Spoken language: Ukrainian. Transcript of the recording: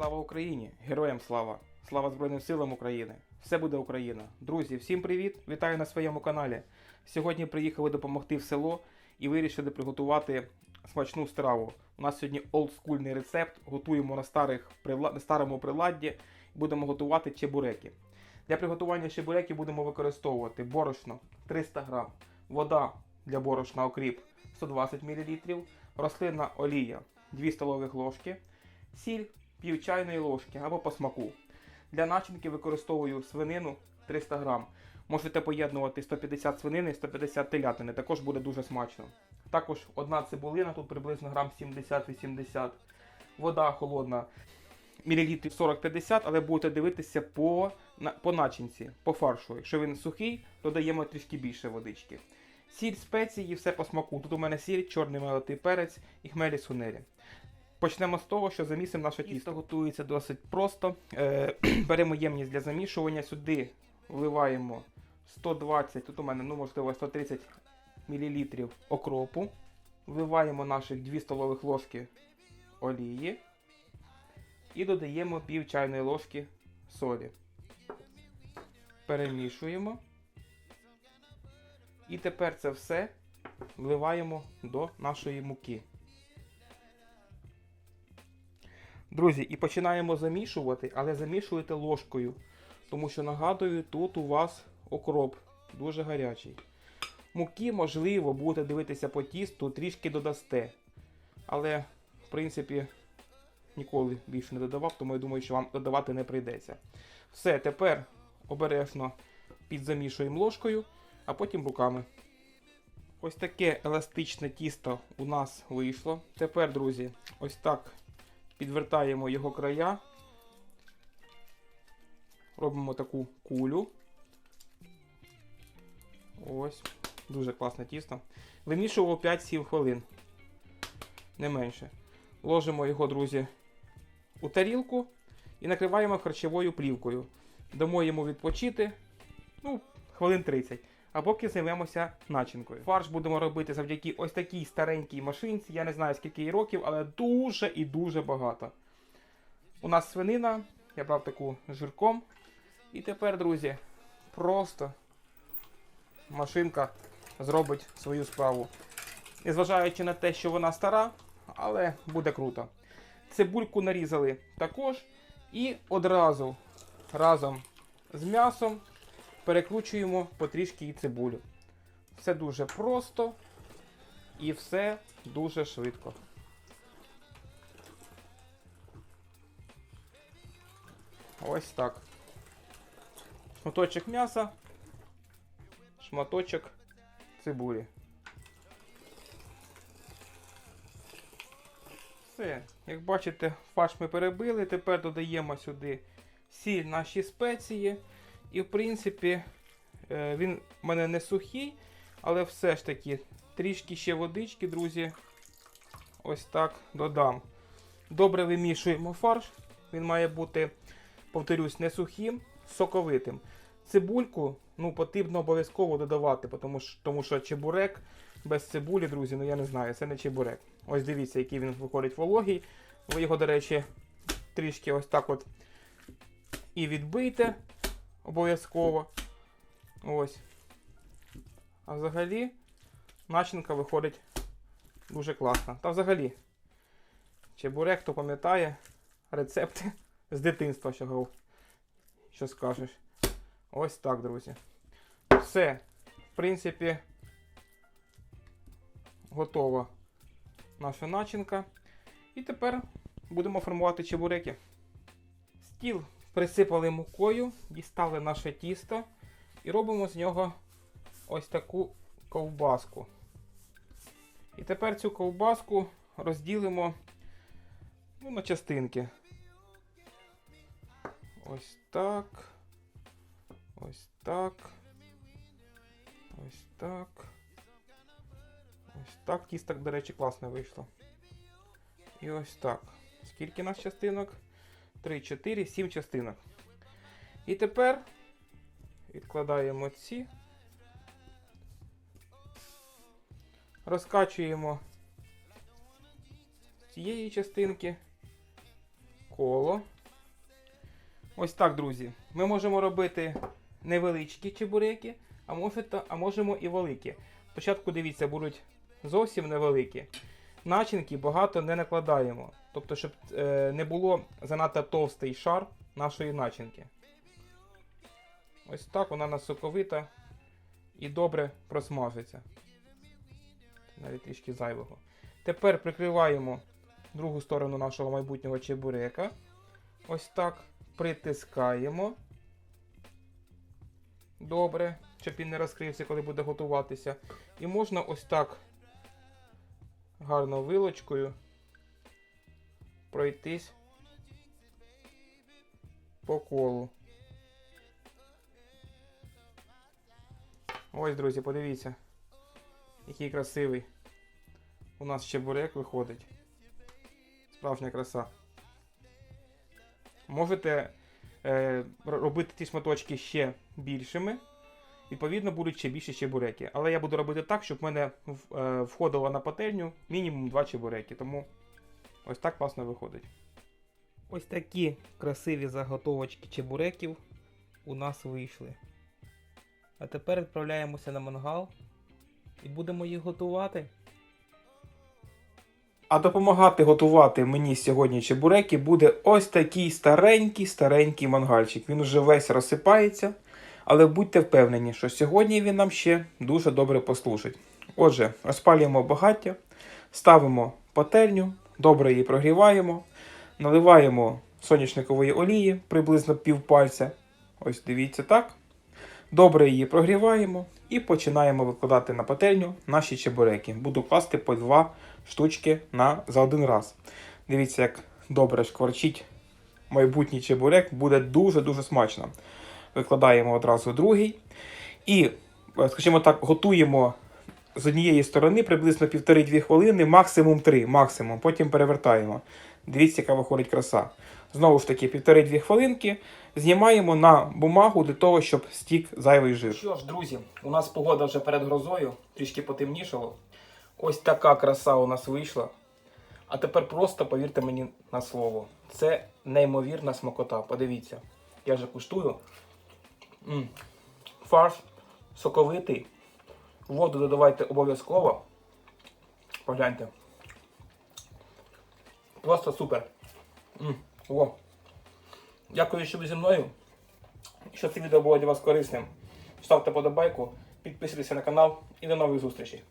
Слава Україні! Героям слава! Слава Збройним силам України! Все буде Україна! Друзі, всім привіт! Вітаю на своєму каналі. Сьогодні приїхали допомогти в село і вирішили приготувати смачну страву. У нас сьогодні олдскульний рецепт. Готуємо на, старих, прила- на старому приладді. Будемо готувати чебуреки. Для приготування чебуреків будемо використовувати борошно 300 г, вода для борошна окріп 120 мл, рослинна олія 2 столових ложки, сіль пів чайної ложки або по смаку. Для начинки використовую свинину 300 г. Можете поєднувати 150 свинини, і 150 телятини, також буде дуже смачно. Також одна цибулина, тут приблизно грам 70-80. Вода холодна, мілілітрів 40-50, але будете дивитися по, по начинці, по фаршу. Якщо він сухий, додаємо трішки більше водички. Сіль, спеції, все по смаку. Тут у мене сіль, чорний молотий перець і хмелі сунелі. Почнемо з того, що замісимо наше тісто. Готується досить просто. Е, беремо ємність для замішування, сюди вливаємо 120, тут у мене, ну можливо, 130 мл окропу. Вливаємо наших 2 столових ложки олії і додаємо пів чайної ложки солі. Перемішуємо. І тепер це все вливаємо до нашої муки. Друзі, і починаємо замішувати, але замішуйте ложкою. Тому що нагадую, тут у вас окроп дуже гарячий. Муки, можливо, будете дивитися по тісту, трішки додасте. Але, в принципі, ніколи більше не додавав, тому я думаю, що вам додавати не прийдеться. Все, тепер обережно підзамішуємо ложкою, а потім руками. Ось таке еластичне тісто у нас вийшло. Тепер, друзі, ось так підвертаємо його края. Робимо таку кулю. Ось. Дуже класне тісто. Вимішував 5-7 хвилин. Не менше. Ложимо його, друзі, у тарілку і накриваємо харчовою плівкою. Дамо йому відпочити. Ну, хвилин 30. А поки займемося начинкою. Фарш будемо робити завдяки ось такій старенькій машинці. Я не знаю скільки їй років, але дуже і дуже багато. У нас свинина, я брав таку жирком. І тепер, друзі, просто машинка зробить свою справу. Незважаючи на те, що вона стара, але буде круто. Цибульку нарізали також. І одразу разом з м'ясом перекручуємо потрішки і цибулю. Все дуже просто і все дуже швидко. Ось так. Шматочок м'яса, шматочок цибулі. Все, як бачите, фарш ми перебили. Тепер додаємо сюди всі наші спеції. І, в принципі, е, він в мене не сухий, але все ж таки трішки ще водички, друзі. Ось так додам. Добре вимішуємо фарш. Він має бути, повторюсь, не сухим, соковитим. Цибульку ну, потрібно обов'язково додавати, тому що, тому що чебурек без цибулі, друзі, ну я не знаю, це не чебурек. Ось дивіться, який він виходить вологий. Ви його, до речі, трішки ось так от і відбийте обов'язково. Ось. А взагалі начинка виходить дуже класна. Та взагалі, чебурек, хто пам'ятає рецепти з дитинства, що, що скажеш. Ось так, друзі. Все. В принципі, готова наша начинка. І тепер будемо формувати чебуреки. Стіл присипали мукою, дістали наше тісто і робимо з нього ось таку ковбаску. І тепер цю ковбаску розділимо ну, на частинки. Ось так. Ось так. Ось так. Ось так. Тісто, до речі, класно вийшло. І ось так. Скільки нас частинок? 3, 4, 7 частинок. І тепер відкладаємо ці. Розкачуємо цієї частинки коло. Ось так, друзі. Ми можемо робити невеличкі чебуреки, а можемо і великі. Спочатку дивіться, будуть зовсім невеликі. Начинки багато не накладаємо. Тобто, щоб е, не було занадто товстий шар нашої начинки. Ось так вона у нас соковита і добре просмажиться. Навіть трішки зайвого. Тепер прикриваємо другу сторону нашого майбутнього чебурека. Ось так. Притискаємо. Добре, щоб він не розкрився, коли буде готуватися. І можна ось так гарно вилочкою пройтись по колу. Ось, друзі, подивіться, який красивий у нас чебурек виходить. Справжня краса. Можете е, робити ці шматочки ще більшими. Відповідно, будуть ще більші чебуреки. Але я буду робити так, щоб в мене е, входило на пательню мінімум 2 чебуреки. Тому ось так класно виходить. Ось такі красиві заготовочки чебуреків у нас вийшли. А тепер відправляємося на мангал і будемо їх готувати. А допомагати готувати мені сьогодні чебуреки буде ось такий старенький старенький мангальчик. Він уже весь розсипається, але будьте впевнені, що сьогодні він нам ще дуже добре послужить. Отже, розпалюємо багаття, ставимо пательню, добре її прогріваємо, наливаємо соняшникової олії приблизно півпальця. Ось дивіться так. Добре її прогріваємо і починаємо викладати на пательню наші чебуреки. Буду класти по два штучки на, за один раз. Дивіться, як добре шкварчить майбутній чебурек, буде дуже-дуже смачно. Викладаємо одразу другий. І, е, скажімо так, готуємо з однієї сторони приблизно 1,5-2 хвилини, максимум 3, максимум. Потім перевертаємо. Дивіться, яка виходить краса. Знову ж таки, 1,5-2 хвилинки. Знімаємо на бумагу для того, щоб стік зайвий жир. Що ж, друзі, у нас погода вже перед грозою, трішки потемнішало. Ось така краса у нас вийшла. А тепер просто повірте мені на слово. Це неймовірна смакота. Подивіться. Я вже куштую. Фарш соковитий. Воду додавайте обов'язково. Погляньте. Просто супер. О. Дякую, що ви зі мною. Що це відео було для вас корисним, ставте подобайку, підписуйтесь на канал і до нових зустрічей.